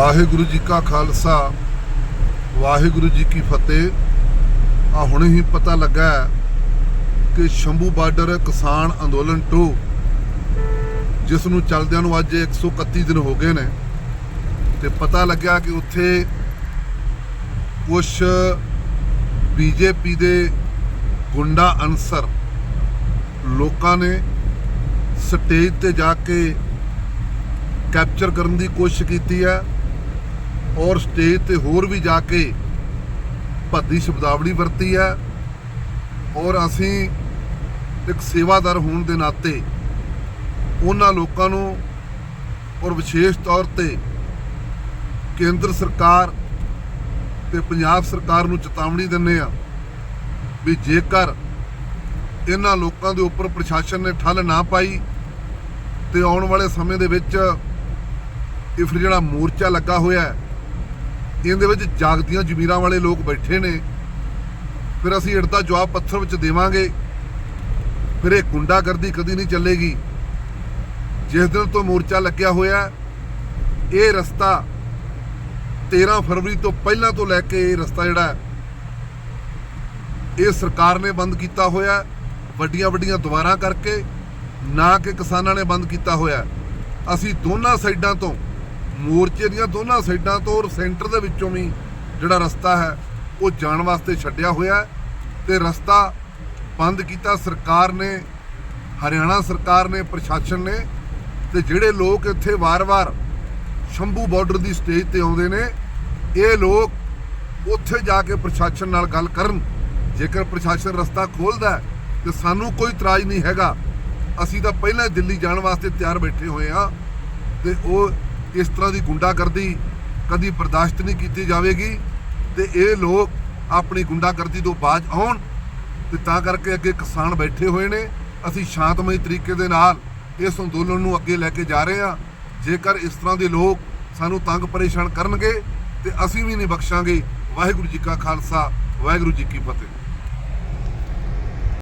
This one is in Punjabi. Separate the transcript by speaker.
Speaker 1: ਵਾਹਿਗੁਰੂ ਜੀ ਕਾ ਖਾਲਸਾ, ਵਾਹਿਗੁਰੂ ਜੀ ਕੀ ਫਤਿਹ। ਆ ਹੁਣੇ ਹੀ ਪਤਾ ਲੱਗਾ ਕਿ ਸ਼ੰਭੂ ਬਾਰਡਰ ਕਿਸਾਨ ਅੰਦੋਲਨ 2 ਜਿਸ ਨੂੰ ਚੱਲਦਿਆਂ ਨੂੰ ਅੱਜ 131 ਦਿਨ ਹੋ ਗਏ ਨੇ, ਤੇ ਪਤਾ ਲੱਗਿਆ ਕਿ ਉੱਥੇ ਕੁਝ ਬੀਜੇਪੀ ਦੇ ਗੁੰਡਾ ਅਨਸਰ ਲੋਕਾਂ ਨੇ ਸਟੇਜ ਤੇ ਜਾ ਕੇ ਕੈਪਚਰ ਕਰਨ ਦੀ ਕੋਸ਼ਿਸ਼ ਕੀਤੀ ਹੈ। ਔਰ ਸਟੇਜ ਤੇ ਹੋਰ ਵੀ ਜਾ ਕੇ ਭੱਦੀ ਸ਼ਬਦਾਵਲੀ ਵਰਤੀ ਹੈ। ਔਰ ਅਸੀਂ ਇੱਕ ਸੇਵਾਦਾਰ ਹੋਣ ਦੇ ਨਾਤੇ ਉਹਨਾਂ ਲੋਕਾਂ ਨੂੰ ਔਰ ਵਿਸ਼ੇਸ਼ ਤੌਰ ਤੇ ਕੇਂਦਰ ਸਰਕਾਰ ਤੇ ਪੰਜਾਬ ਸਰਕਾਰ ਨੂੰ ਚੇਤਾਵਨੀ ਦਿੰਦੇ ਆ ਵੀ ਜੇਕਰ ਇਹਨਾਂ ਲੋਕਾਂ ਦੇ ਉੱਪਰ ਪ੍ਰਸ਼ਾਸਨ ਨੇ ਠੱਲ ਨਾ ਪਾਈ ਤੇ ਆਉਣ ਵਾਲੇ ਸਮੇਂ ਦੇ ਵਿੱਚ ਇਹ ਜਿਹੜਾ ਮੋਰਚਾ ਲੱਗਾ ਹੋਇਆ ਹੈ ਇਹਦੇ ਵਿੱਚ ਜਾਗਦੀਆਂ ਜ਼ਮੀਰਾਂ ਵਾਲੇ ਲੋਕ ਬੈਠੇ ਨੇ। ਫਿਰ ਅਸੀਂ ਇੜਦਾ ਜਵਾਬ ਪੱਥਰ ਵਿੱਚ ਦੇਵਾਂਗੇ। ਫਿਰ ਇਹ ਗੁੰਡਾਗਰਦੀ ਕਦੀ ਨਹੀਂ ਚੱਲੇਗੀ। ਜਿਸ ਦਿਨ ਤੋਂ ਮੋਰਚਾ ਲੱਗਿਆ ਹੋਇਆ, ਇਹ ਰਸਤਾ 13 ਫਰਵਰੀ ਤੋਂ ਪਹਿਲਾਂ ਤੋਂ ਲੈ ਕੇ ਇਹ ਰਸਤਾ ਜਿਹੜਾ ਇਹ ਸਰਕਾਰ ਨੇ ਬੰਦ ਕੀਤਾ ਹੋਇਆ। ਵੱਡੀਆਂ ਵੱਡੀਆਂ ਦੁਆਰਾਂ ਕਰਕੇ ਨਾ ਕਿ ਕਿਸਾਨਾਂ ਨੇ ਬੰਦ ਕੀਤਾ ਹੋਇਆ। ਅਸੀਂ ਦੋਨਾਂ ਸਾਈਡਾਂ ਤੋਂ ਮੋਰਚੇ ਦੀਆਂ ਦੋਨਾਂ ਸਾਈਡਾਂ ਤੋਂ ਔਰ ਸੈਂਟਰ ਦੇ ਵਿੱਚੋਂ ਵੀ ਜਿਹੜਾ ਰਸਤਾ ਹੈ, ਉਹ ਜਾਣ ਵਾਸਤੇ ਛੱਡਿਆ ਹੋਇਆ ਹੈ ਤੇ ਰਸਤਾ ਬੰਦ ਕੀਤਾ ਸਰਕਾਰ ਨੇ, ਹਰਿਆਣਾ ਸਰਕਾਰ ਨੇ, ਪ੍ਰਸ਼ਾਸਨ ਨੇ ਤੇ ਜਿਹੜੇ ਲੋਕ ਇੱਥੇ ਵਾਰ-ਵਾਰ ਸ਼ੰਭੂ ਬਾਰਡਰ ਦੀ ਸਟੇਜ ਤੇ ਆਉਂਦੇ ਨੇ, ਇਹ ਲੋਕ ਉੱਥੇ ਜਾ ਕੇ ਪ੍ਰਸ਼ਾਸਨ ਨਾਲ ਗੱਲ ਕਰਨ। ਜੇਕਰ ਪ੍ਰਸ਼ਾਸਨ ਰਸਤਾ ਖੋਲਦਾ ਹੈ, ਤੇ ਸਾਨੂੰ ਕੋਈ ਇਤਰਾਜ਼ ਨਹੀਂ ਹੈਗਾ। ਅਸੀਂ ਤਾਂ ਪਹਿਲਾਂ ਦਿੱਲੀ ਜਾਣ ਵਾਸਤੇ ਤਿਆਰ ਬੈਠੇ ਹੋਏ ਆ ਤੇ ਉਹ ਇਸ ਤਰ੍ਹਾਂ ਦੀ ਗੁੰਡਾਗਰਦੀ ਕਦੀ ਬਰਦਾਸ਼ਤ ਨਹੀਂ ਕੀਤੀ ਜਾਵੇਗੀ ਤੇ ਇਹ ਲੋਕ ਆਪਣੀ ਗੁੰਡਾਗਰਦੀ ਤੋਂ ਬਾਜ ਆਉਣ ਤੇ ਤਾਂ ਕਰਕੇ ਅੱਗੇ ਕਿਸਾਨ ਬੈਠੇ ਹੋਏ ਨੇ। ਅਸੀਂ ਸ਼ਾਂਤਮਈ ਤਰੀਕੇ ਦੇ ਨਾਲ ਇਸ ਅੰਦੋਲਨ ਨੂੰ ਅੱਗੇ ਲੈ ਕੇ ਜਾ ਰਹੇ ਹਾਂ। ਜੇਕਰ ਇਸ ਤਰ੍ਹਾਂ ਦੇ ਲੋਕ ਸਾਨੂੰ ਤੰਗ ਪਰੇਸ਼ਾਨ ਕਰਨਗੇ ਤੇ ਅਸੀਂ ਵੀ ਨਹੀਂ ਬਖਸ਼ਾਂਗੇ। ਵਾਹਿਗੁਰੂ ਜੀ ਕਾ ਖਾਲਸਾ, ਵਾਹਿਗੁਰੂ ਜੀ ਕੀ ਫਤਿਹ।